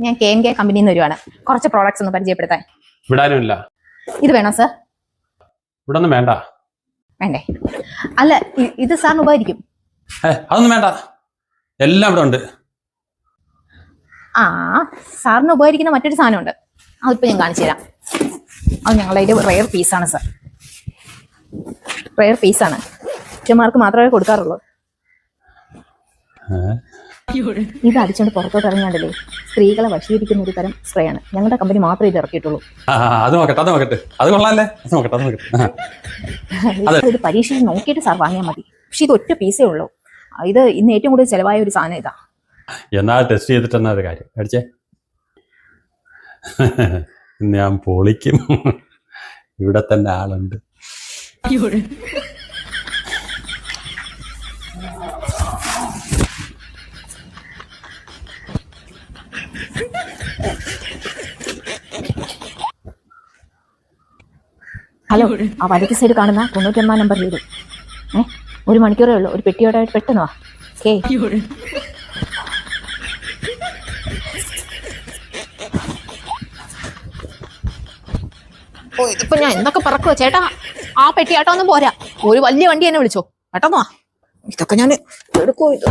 ഞാൻ K M K കമ്പനിയിൽ നിന്ന് വരുവാണ്. കുറച്ച് പ്രോഡക്ട്സ് ഒന്ന് പരിചയപ്പെടുത്താൻ. വിടാനുമില്ല. ഇത് വേണോ സർ ഇവിടെ വേണ്ട. വേണ്ടേ? അല്ല ഇത് സാറിന് ഉപകരിക്കും. അതൊന്നും വേണ്ട. എല്ലാം ഇവിടെ ഉണ്ട്. ആ സാറിന് ഉപകരിക്കുന്ന മറ്റൊരു സാധനമുണ്ട്. അതിപ്പോ ഞാൻ കാണിച്ചു തരാം. അത് ഞങ്ങളുടെ റെയർ പീസാണ് സർ റെയർ പീസാണ് പുരുഷന്മാർക്ക് മാത്രമേ കൊടുക്കാറുള്ളൂ? ഇത് അടിച്ചോണ്ട് പുറത്തോട്ട് ഇറങ്ങിയാണ്ടല്ലേ സ്ത്രീകളെ വശീകരിക്കുന്ന ഒരു തരം സ്പ്രേ ആണ് ഞങ്ങളുടെ കമ്പനി മാത്രമേ ഇത് ഇറക്കിയിട്ടുള്ളൂ. ആ, അത് നോക്കട്ടെ അത് നോക്കട്ടെ. അത് കൊള്ളാല്ലേ? അത് നോക്കട്ടെ അത് നോക്കട്ടെ. ഇത് പരീക്ഷയിൽ നോക്കിയിട്ട് സാർ വാങ്ങിയാൽ മതി. പക്ഷെ ഇത് ഒറ്റ പീസേ ഉള്ളൂ. ഇത് ഇന്ന് ഏറ്റവും കൂടുതൽ ചെലവായ ഒരു സാധനം ഇതാ. എന്നാ ടെസ്റ്റ് ചെയ്തിട്ട് എന്നാ ഒരു കാര്യം. അടിച്ചേ. ഞാൻ പൊളിക്കും. ഇവിടെ തന്നെ ആളുണ്ട്. ഹലോ ആ വലക്ക് സൈഡ് കാണുന്ന തൊണ്ണൂറ്റൊന്നാം നമ്പർ വീട്. ഏ? ഒരു മണിക്കൂറേ ഉള്ളൂ. ഒരു പെട്ടിയോടെ പെട്ടെന്ന് വാ. ഓക്കേ. ഓ ഇതിപ്പോ ഞാൻ എന്തൊക്കെ പറക്കുവോ ചേട്ടാ? ആ പെട്ടി ആട്ടോ ഒന്നും പോരാ. ഒരു വലിയ വണ്ടി എന്നെ വിളിച്ചോ. പെട്ടെന്ന് വാ. ഇതൊക്കെ ഞാൻ എടുക്കോ ഇത്?